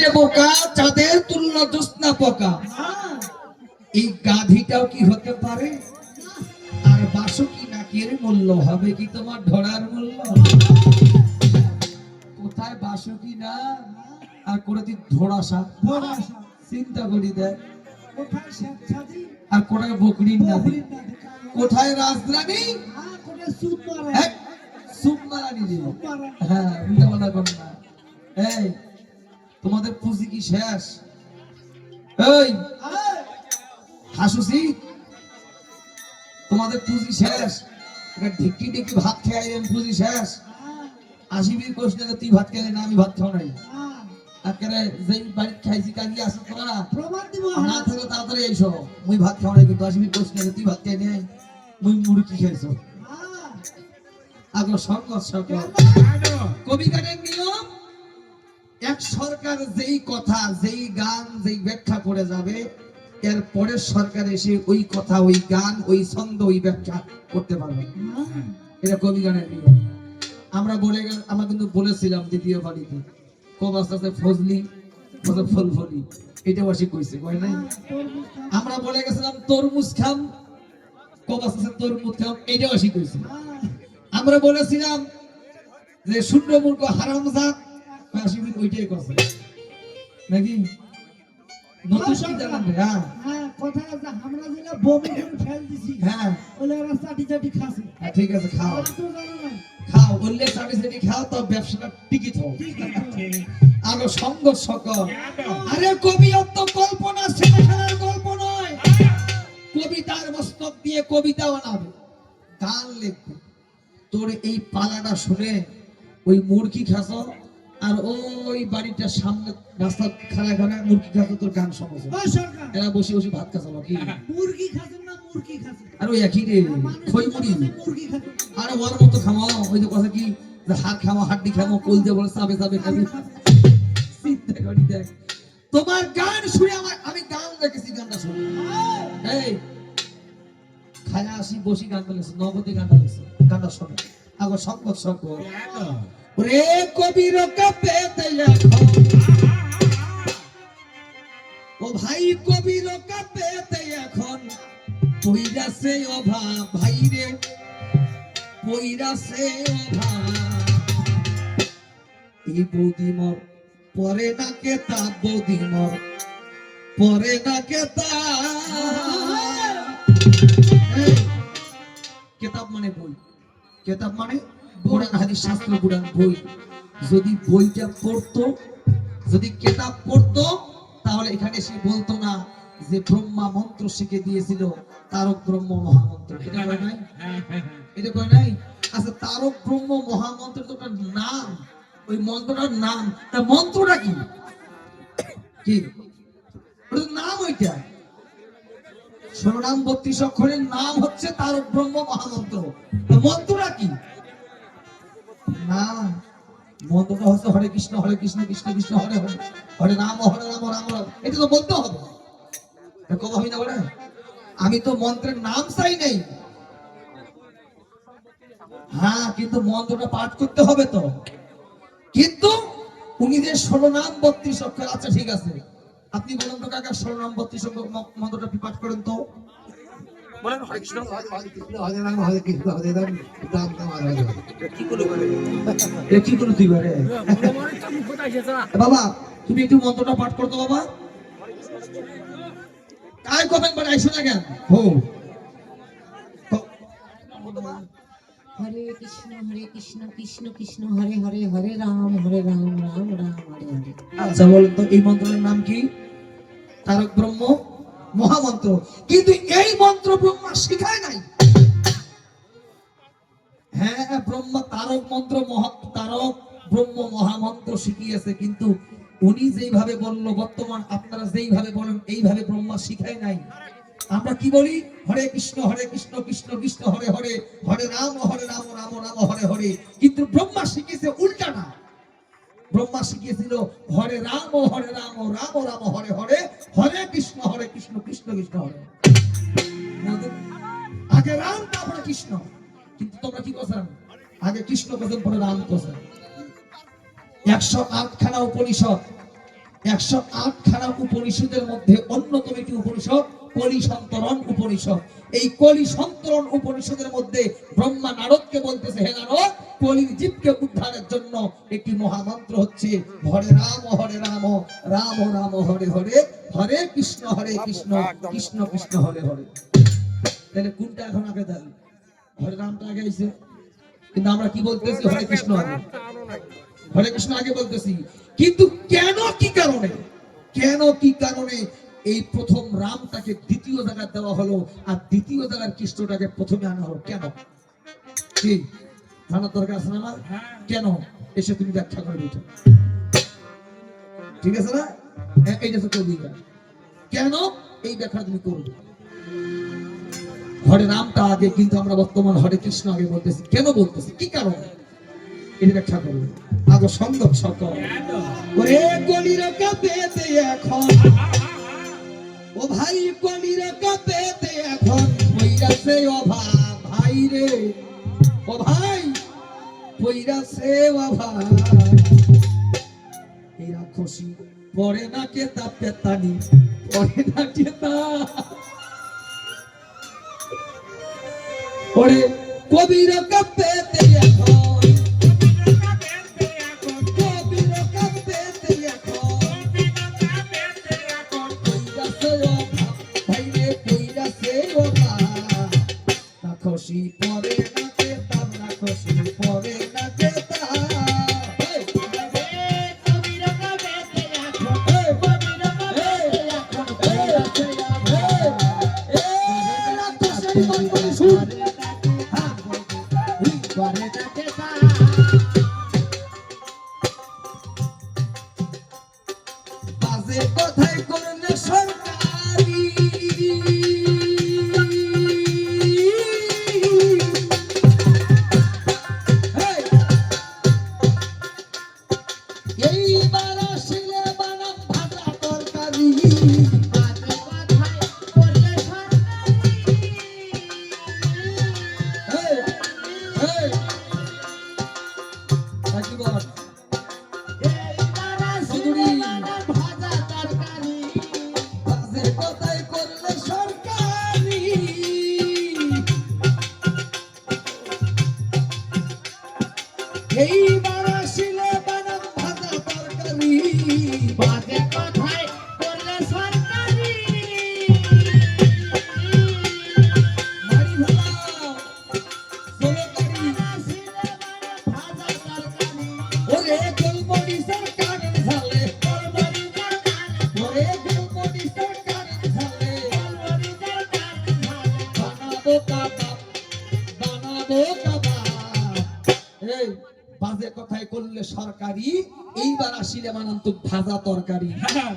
রে বোকা চাঁদের তুল্য জ্যোৎস্না পোকা হ্যাঁ, এই গাধিটাও কি হতে পারে? আর বাসুকি নাকের মূল্য? হবে কি তোমার ধরার মূল্য? কোথায় বাসুকি না? আর করে তুই ধরাসা। চিন্তা করি দেখ। কোথায় স্বেচ্ছাধীন? আর কোথায় বকরির বকরির কোথায় রাজরানী? হ্যাঁ, কোথায় সুদ মারা? এক সুমারানি রে সুদ হ্যাঁ উল্টা পাল্টা কর না। এই তোমাদের পুঁজি কি শেষ? এই হাসুসি তোমাদের পুঁজি শেষ? ঢিকি ঢিকি ভাত খেয়ে আইলেন পুঁজি শেষ? আসিবির প্রশ্নে তুই ভাত খেলে না আমি ভাত খাও নাই। যেই বাড়ি খাইছি কালি আসো তোরা? প্রমাণ দিব না। থাকলে তাড়াতাড়ি এইসো মুই ভাত খাও নাই কিন্তু আসিবির প্রশ্নে তুই ভাত খেয়ে নেই মুই মুরগি খাইছো। আগো সরকার সরকার কবি এক সরকার যেই কথা, যেই গান, যেই ব্যাখ্যা করে যাবে, এর পরের সরকার এসে ওই কথা, ওই গান, ওই ছন্দ, ওই ব্যাখ্যা করতে পারবে। এটা কবি গানের নিয়ম আমরা বলে গেল, আমরা কিন্তু বলেছিলাম দ্বিতীয় বাড়িতে কব আস্তে আস্তে ফজলি বলে ফলফলি এটা ওয়াসি কইছে, কয় নাই আমরা বলে গেছিলাম তরমুজ খাম কব আস্তে আস্তে তরমুজ খাম এটা ওয়াসি কইছে। আমরা বলেছিলাম যে শূন্য মূর্খ হারাম আসিবিন ওইটাই করছে নাকি? নতুন? হ্যাঁ হ্যাঁ, কথা আছে, আমরা যেটা বমি করে ফেল দিছি, হ্যাঁ। ওগুলো ওরা চাটি চাটি খাচ্ছে। হ্যাঁ, ঠিক আছে খাও। তো না। খাও বললে সার্ভিস রেডি খাও তো ব্যবসাটা টিকিট হোক আরও সংঘর্ষ কর। আরে কবিয়ত্ব কল্পনা ছেলে খেলার গল্প নয়। কবিতার মস্তক দিয়ে কবিতা বানাবে। গান লিখবে। তোর এই পালাটা শুনে ওই মুরগি খাস আর ওই বাড়িটার সামনে রাস্তা খাড়া খাড়া মুরগি খাস তোর গান শোনাছে এরা বসে বসে ভাত খাস কি মুরগি খাচ্ছেন না মুরগি খাচ্ছেন? আর ওই একই রে খই মুড়ি। খাচ্ছে, মুরগি। আর ওর মতো খামো ওই যে কথা কি হাত খামো হাড্ডি খামো কল দিয়ে বলে চাবে চাবে খাবি। চিন্তা করি দেখ। তোমার গান শুনে আমার আমি গান দেখেছি গানটা শুনে। এই খায়া আসি বসি গান বলেছে নবতী গানটা বলেছে গানটা শোনে। আগো সংকট সংকট রে কবির কাপে ও ভাই কবির কাপে এখন পইরাছে অভাব ভাই রে পইরাছে অভাব এই বৌদিমর পরে না কেতা বৌদিমর পরে না কেতা। এই, কেতাব মানে বই কেতাব মানে কোরআন হাদিস শাস্ত্র পুরাণ বই। যদি বইটা পড়তো, যদি কেতাব পড়তো, তাহলে এখানে সে বলতো না যে ব্রহ্মা মন্ত্র শিখে দিয়েছিল, তারক ব্রহ্ম মহামন্ত্র। এটা কয় নাই? এটা কয় নাই? আচ্ছা তারক ব্রহ্ম মহামন্ত্র তো নাম। ওই মন্ত্রটার নাম, তা মন্ত্রটা কি? কি? নাম ওইটা। ষোলনাম বত্রিশ অক্ষরের নাম হচ্ছে তারক ব্রহ্ম মহামন্ত্র। তা মন্ত্রটা কি? না হচ্ছে হরে কৃষ্ণ হরে কৃষ্ণ কৃষ্ণ কৃষ্ণ, হরে হরে হরে রাম হরে রাম রাম রাম। এটা তো হবে। আমি না আমি তো মন্ত্রের নাম চাই নাই। হ্যাঁ কিন্তু মন্ত্রটা পাঠ করতে হবে তো। কিন্তু উনি যে ষোলো নাম বত্রিশ অক্ষর আচ্ছা ঠিক আছে। আপনি বলুন তো কাকা ষোলো নাম বত্রিশ অক্ষর মন্ত্রটা পাঠ করেন তো? বলেন হরে কৃষ্ণ হরে কৃষ্ণ রাম হরে কৃষ্ণ হরে রাম রাম রাম হরে হরে কি করে তুই বারে বাবা তুমি একটু মন্ত্রটা পাঠ করতো বাবা। কাই কমেন্ট বারে আইসো না কেন? হো। হরে কৃষ্ণ হরে কৃষ্ণ কৃষ্ণ কৃষ্ণ হরে হরে হরে রাম হরে রাম রাম রাম হরে হরে। আচ্ছা বলেন তো এই মন্ত্রের নাম কি? তারক ব্রহ্ম মহামন্ত্র। কিন্তু এই মন্ত্র ব্রহ্মা শিখায় নাই। হ্যাঁ ব্রহ্মা তারক মন্ত্র তারক ব্রহ্ম মহামন্ত্র শিখিয়েছে, কিন্তু উনি যেইভাবে বলল, বর্তমান আপনারা যেইভাবে বলেন, এইভাবে ব্রহ্মা শিখায় নাই। আমরা কি বলি? হরে কৃষ্ণ হরে কৃষ্ণ কৃষ্ণ কৃষ্ণ, হরে হরে হরে রাম হরে রাম রাম রাম, হরে হরে। কিন্তু ব্রহ্মা শিখিয়েছে উল্টাটা। ব্রহ্মা শিখিয়েছিল হরে রাম হরে রাম রাম রাম, হরে হরে হরে কৃষ্ণ হরে কৃষ্ণ কৃষ্ণ কৃষ্ণ, হরে আগে রাম, তারপরে কৃষ্ণ। কিন্তু তোমরা কি করছেন আগে কৃষ্ণ করছেন পরে রাম কোথায় একশো আটখানা উপনিষদ একশো আটখানা উপনিষদের মধ্যে অন্যতম একটি উপনিষদ কলি সন্তরণ উপনিষদ। এই কলি সন্তরণ উপনিষদের মধ্যে ব্রহ্মা নারদকে বলতেছে, হে নারদ কলির জীবকে উদ্ধারের জন্য একটি মহামন্ত্র হচ্ছে, হরে রাম হরে রাম রাম রাম, হরে হরে হরে কৃষ্ণ হরে কৃষ্ণ কৃষ্ণ কৃষ্ণ, হরে হরে। তাহলে কোনটা এখন আগে দেন? হরে রামটা আগে আইছে। কিন্তু আমরা কি বলতেছি? হরে কৃষ্ণ আগে। হরে কৃষ্ণ আগে বলতেছি। কিন্তু কেন কি কারণে? কেন কি কারণে এই প্রথম রামটাকে দ্বিতীয় জায়গায় দেওয়া হলো আর দ্বিতীয় জায়গার কৃষ্ণটাকে প্রথমে আনা হলো? কেন? কি? জানার দরকার আছে আমার? কেন? এসে তুমি ব্যাখ্যা করে ঠিক আছে না? এইটা তো কেন এই ব্যাখ্যা তুমি করবে? হরে রামটা আগে কিন্তু আমরা বর্তমান হরে কৃষ্ণ আগে বলতেছি। কেন বলতেছি? কি কারণে? এটা ব্যাখ্যা করবে। আগে সন্দেহ সকল। ওরে গলির কাপেতে এখন। ও ভাই গলির কাপেতে এখন। পইরাছে অভাব ভাই রে। ও ভাই পইরাছে অভাব এই রাক্ষসী পরে না কে তা পেতানি, পরে না কে তা ওরে কবির কাপেতে এখন। বাজে কথাই করলে সরকারি এই বাজে কথাই করলে সরকারি এইবার আসিলে মানান্ত ভাজা তরকারি।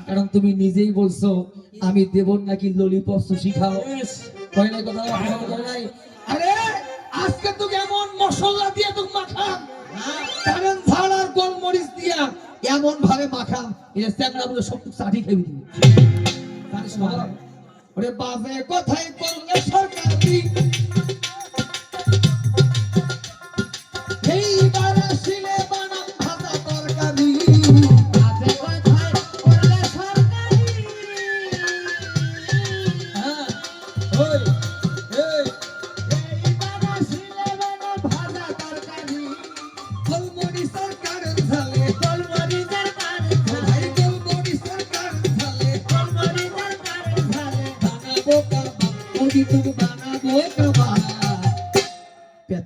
কারণ তুমি নিজেই বলছো আমি দেব নাকি ললিপপ সুশি খাও? কয় নাই কথা? করে নাই আরে আজকে তো এমন মশলা দিয়ে তো মাখাম। কারণ ঝাল আর গোলমরিচ দিয়া এমন ভাবে মাখাম এটা স্যাংরা বলে সব চাটি খেয়ে দিবি। জানিস না? ওরে বাজে কথাই করলে সরকারি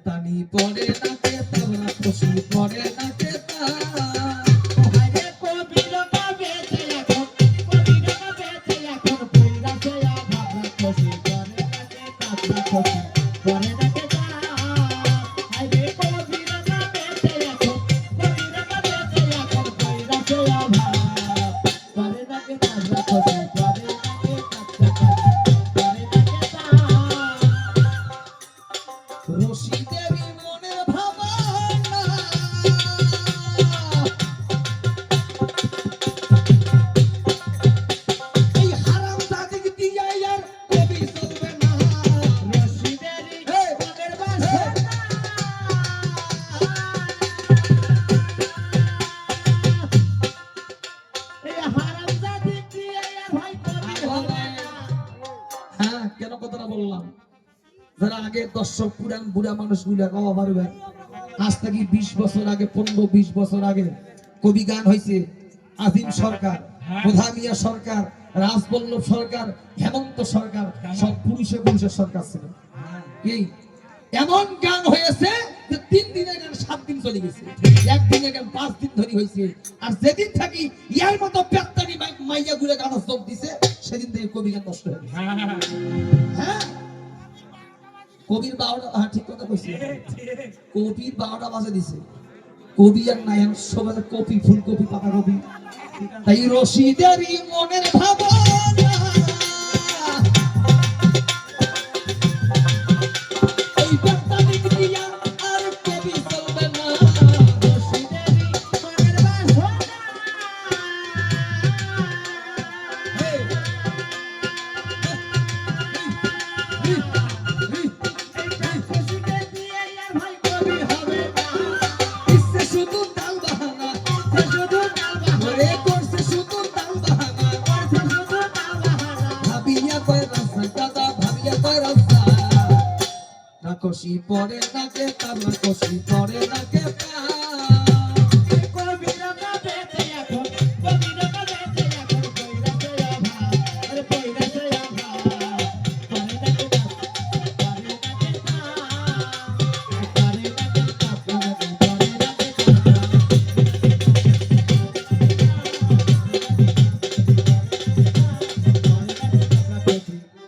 পেতানি পরে না পেতাম না খুশি পড়ে না পেতাম দর্শক পুরান বুড়া মানুষগুলা গাওয়া পারবে আজ থেকে বিশ বছর আগে পনেরো বিশ বছর আগে কবি গান হয়েছে আজিম সরকার প্রধামিয়া সরকার রাজবল্লভ সরকার হেমন্ত সরকার সব পুরুষে পুরুষের সরকার ছিল। কি এমন গান হয়েছে যে তিন দিনের গান সাত দিন চলে গেছে। একদিনের গান পাঁচ দিন ধরে হয়েছে আর যেদিন থাকি ইয়ার মতো পেত্তানি মাইয়া ঘুরে গান যোগ দিছে সেদিন থেকে কবি গান নষ্ট হয়ে গেছে। হ্যাঁ? কবির বারোটা হ্যাঁ ঠিক কথা কইছি কবির বারোটা বাজে দিছে। কবি আর নাই সবাই কপি, ফুলকপি পাতা কপি। তাই রশিদেরই মনের ভাবনা রাকসি পরে নাকে তার রাকসি পরে নাকে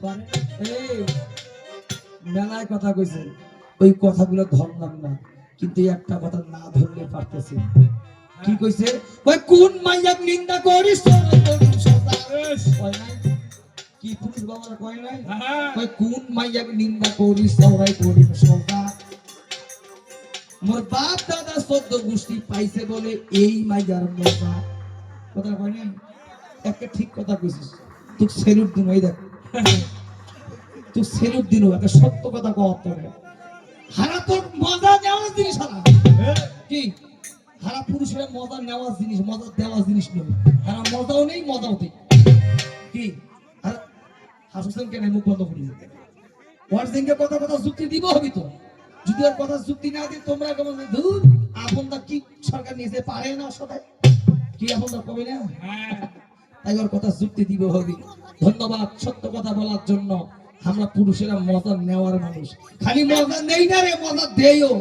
পা এই, মেলায় কথা কইছে ওই কথাগুলো ধরলাম না কিন্তু একটা কথা না ধরলে পারতেছে কি কইছে? ওই কোন মাইয়াক নিন্দা করিস তোর তোর সদা কয় নাই? কি পুরুষ বাবার কয় নাই? ওই কোন মাইয়াক নিন্দা করিস সবাই করিস সদা মোর বাপ দাদা সদ্য গোষ্ঠী পাইছে বলে এই মাইয়ার মজা কথা কয় নাই? একটা ঠিক কথা কইছিস তুই সেলুট দিন ওই দেখ। তুই সেলুট দিন একটা সত্য কথা তোরে। হারা তোর মজা নেওয়ার জিনিস হারা কি? হারা পুরুষের মজা নেওয়ার জিনিস মজা দেওয়ার জিনিস নয়। হারা মজাও নেই মজাও নেই কি? আর হাসুসেন কেন মুখ বন্ধ করি। কথা কথা যুক্তি দিব হবি তো? যদি ওর কথা যুক্তি না দিই তোমরা কেমন ধুর আপন দা কি সরকার নিয়েছে পারে না সবাই কি এখন দা কবে না? তাই ওর কথা যুক্তি দিব হবে। ধন্যবাদ সত্য কথা বলার জন্য। আমরা পুরুষেরা মজা নেওয়ার মানুষ। খালি মজা নেই না রে মজা দেইও।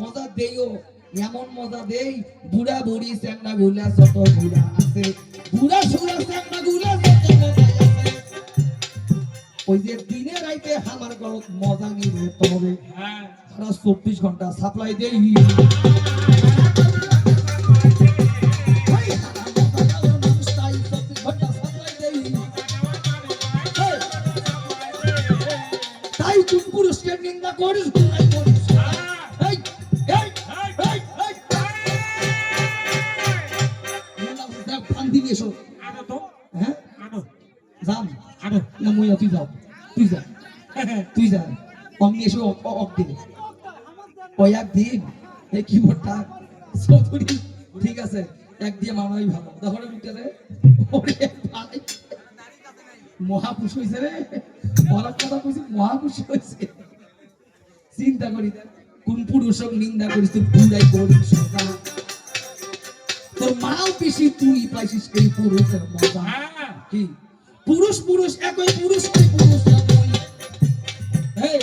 মজা দেইও। এমন মজা দেই বুড়া বুড়ি স্যাংনা গুলা যত বুড়া আছে। বুড়া সুরা স্যাংনা গুলা যত মজা আছে। ওই যে দিনে রাইতে আমার গলত মজা নিয়ে তবে। সারা চব্বিশ ঘণ্টা সাপ্লাই দেই। না, মই তুই যাও। তুই যা। তুই যা। অমনি এসে অ- অ- অক দিবে। ওই একদিন এই কিবোর্ডটা চৌধুরী ঠিক আছে এক দিয়ে ভালো। তাহলে উঠে রে ওরে ভাই। মহাপুষ হয়েছে রে। বলার কথা কইছি মহাপুষ হয়েছে চিন্তা করি কোন পুরুষক নিন্দা করিস তুই বুড়াই করিস তোর মাও বেশি তুই পাইছিস এই পুরুষের মজা। কি? পুরুষ পুরুষ একই পুরুষ ওই এই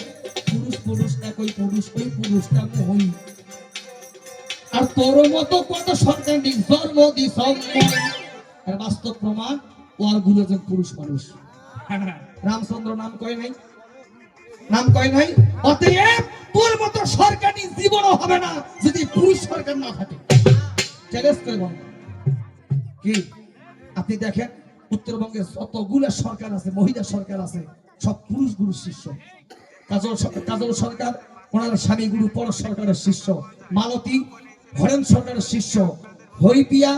পুরুষ পুরুষ একই পুরুষ ওই পুরুষটা মই আর তোর মতো কত সরকার নেই জন্ম দি বাস্তব প্রমাণ ওর পুরুষ মানুষ। রামচন্দ্র নাম কয় নাই? নাম কয় নাই? অতএব তোর মতো সরকারি জীবনও হবে না যদি পুরুষ সরকার না থাকে। চ্যালেঞ্জ করে বল কি? আপনি দেখেন, উত্তরবঙ্গে যতগুলো সরকার আছে, মহিলা সরকার আছে, সব পুরুষ গুরু শিষ্য। কাজল কাজল সরকার, ওনার স্বামী গুরু পর সরকারের শিষ্য। মালতী হরেন সরকারের শিষ্য। হরিপিয়া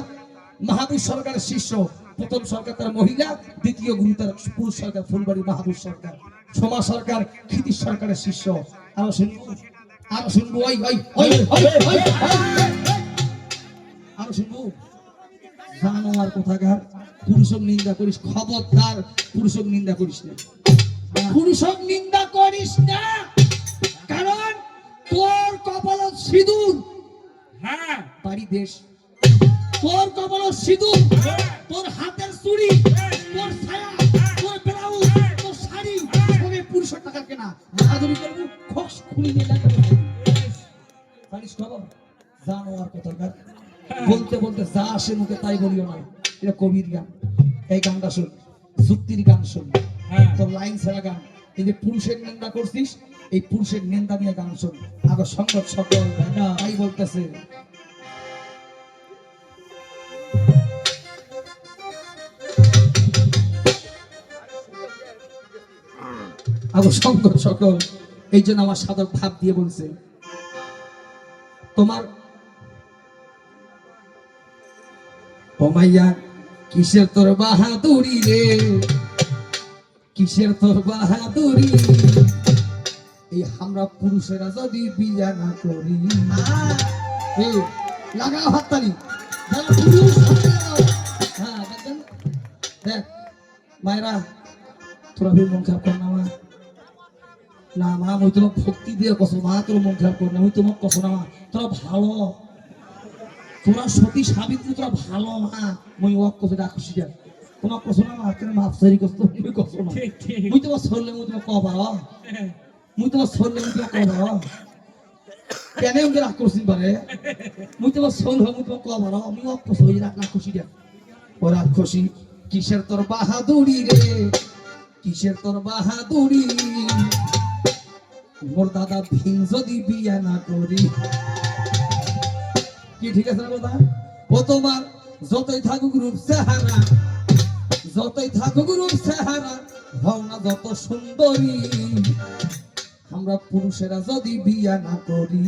মাহাবীর সরকারের শিষ্য। প্রথম সরকার তার মহিলা, দ্বিতীয় গুরু তার পুরুষ সরকার, ফুলবাড়ি মাহাবীর সরকার। সোমা সরকার ক্ষিতি সরকারের শিষ্য। আরও শুনব? আরও শুনব? ওই ওই ওই ওই ওই ওই আরও শুনব? জানোয়ার কোথাকার? পুরুষক নিন্দা করিস খবরদার পুরুষক নিন্দা করিস না। পুরুষক নিন্দা করিস না কারণ তোর কপাল সিঁদুর। হ্যাঁ। বাড়ি দেশ। তোর কপাল সিঁদুর। তোর হাতের চুড়ি। তোর ছায়া। পুরুষের টাকা কেনা বাহাদুরি করব খস খুলি নিয়ে জানিস খবর জানো আর কত বলতে বলতে যা আসে মুখে তাই বলিও না। এটা কবির গান। এই গানটা শুন যুক্তির গান শুন। হ্যাঁ। তোর লাইন ছাড়া গান। এই যে পুরুষের নিন্দা করছিস এই পুরুষের নিন্দা নিয়ে গান শোন। আগে সংবাদ সকল তাই বলতেছে। সংবাদ সকল এই জন্য আমার সাধক ভাব দিয়ে বলছে তোমার কিসের তোর বাহাদুরি রে? কিসের তোর বাহাদুরি? এই আমরা পুরুষেরা যদি বিয়া না করি এ, লাগাও হাততালি। হ্যাঁ দেখ মায়েরা তোরা ভি মন খারাপ কর না মা মই তোমাক ভক্তি দিয়ে মা তোর মন খারাপ কর না কছো না মা তোরা ভালো। তোরা সতী সাবিত্রী তোরা ভালো মা। মই ওক কছো ডাক খুশি যা কছো না মা কেন মাফ সারি কছো তুমি না। মুই তোমার সরলে মুই তোমাক কবা মুই তোমার সরলে মুই তোমাক কবা কেন উনকে রাগ করছিস বারে মুই তোমার মুই তোমাক কবা আমি ওক রাগ না খুশি যা ও রাগ খুশি কিসের তোর বাহাদুরি রে কিসের তোর বাহাদুরি মোর দাদা ভীম যদি না করি। কি ঠিক আছে কথা? ও তোমার যতই থাকুক রূপ চেহারা, যতই থাকুক রূপ চেহারা হও না যত সুন্দরী, আমরা পুরুষেরা যদি বিয়া না করি।